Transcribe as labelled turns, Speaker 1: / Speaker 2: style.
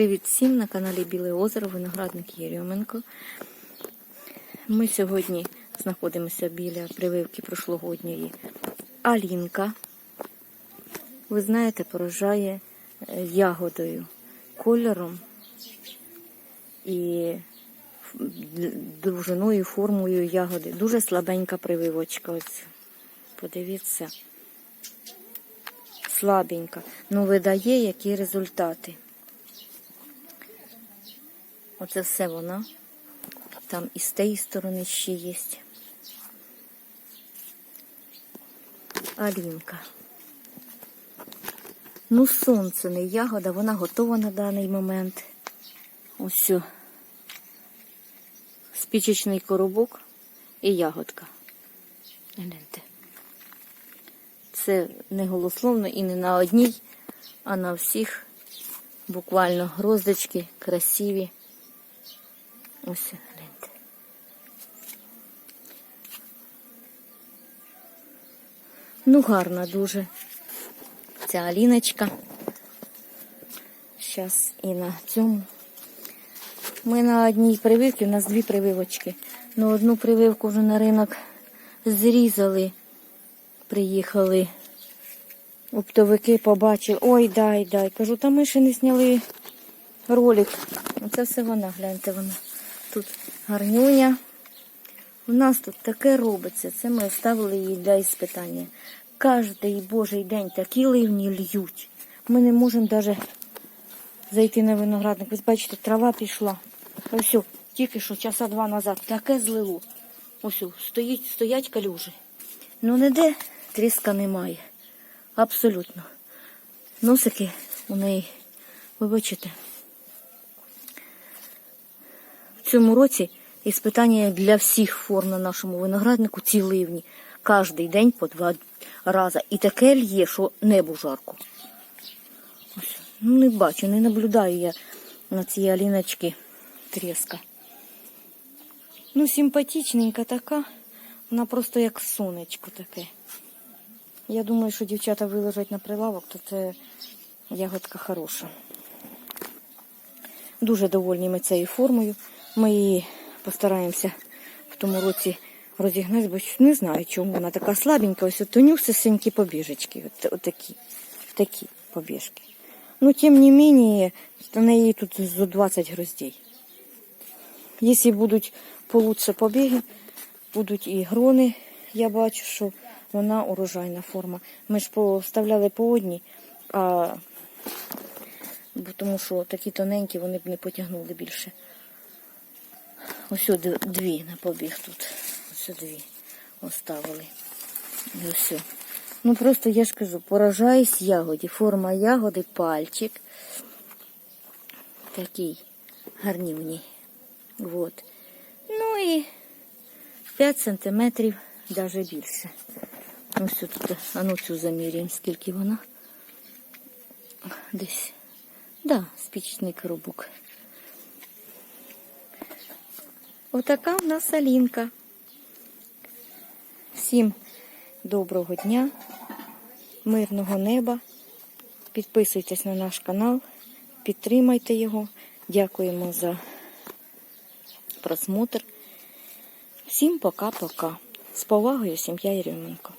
Speaker 1: Привіт всім на каналі Біле Озеро, виноградник Єрьоменко. Ми сьогодні знаходимося біля прививки прошлогодньої Алінка. Ви знаєте, поражає е, ягодою, кольором і довжиною, формою ягоди. Дуже слабенька прививочка. Ось подивіться. Слабенька. Ну, видає, які результати. Оце все вона. Там і з тієї сторони ще є. Алінка. Ну, сонце не ягода, вона готова на даний момент. Ось. Спічечний коробок і ягодка. Гляньте. Це не голословно і не на одній, а на всіх буквально гроздочки красиві. Ось гляньте. Ну, гарна дуже ця Аліночка. Зараз і на цьому. Ми на одній прививці, у нас дві прививочки. Ну, одну прививку вже на ринок зрізали, приїхали. Оптовики побачили. Ой, дай, дай. Кажу, та ми ще не зняли ролик. Оце все вона, гляньте вона. Тут гарнюня. У нас тут таке робиться. Це ми оставили їй для іспитання. Кожний божий день такі ливні льють. Ми не можемо навіть зайти на виноградник. Ви бачите, трава пішла. Ось, тільки що часа два назад. Таке злило. Ось, стоїть, стоять калюжі. Ну ніде тріска немає. Абсолютно. Носики у неї, ви бачите. В цьому році іспитання для всіх форм на нашому винограднику ці ливні. Кожний день по два рази. І таке лє, що небо жарко. Ну, не бачу, не наблюдаю я на цій аліночці тріска. Ну, симпатичненька така. Вона просто як сонечко таке. Я думаю, що дівчата виложать на прилавок, то це ягодка хороша. Дуже довольні ми цією формою. Ми її постараємося в тому році розігнати, бо не знаю, чому вона така слабенька. Ось от тонюсисенькі побіжечки. От, от такі, такі побіжки. Ну, тим не менее, на неї тут зо 20 гроздей. Якщо будуть получше побіги, будуть і грони, я бачу, що вона урожайна форма. Ми ж поставляли по одній, а тому що такі тоненькі вони б не потягнули більше. Ось дві на побіг тут. Ось дві оставили. І ось. Ну просто я ж кажу, поражаюсь ягоді. Форма ягоди, пальчик. Такий гарнівний. Вот. Ну і 5 сантиметрів, навіть більше. Ось тут, а ну цю заміряємо, скільки вона. Десь. Да, спічний коробок. Отака в нас Алінка. Всім доброго дня, мирного неба. Підписуйтесь на наш канал, підтримайте його. Дякуємо за просмотр. Всім пока-пока. З повагою, сім'я Єрьоменко.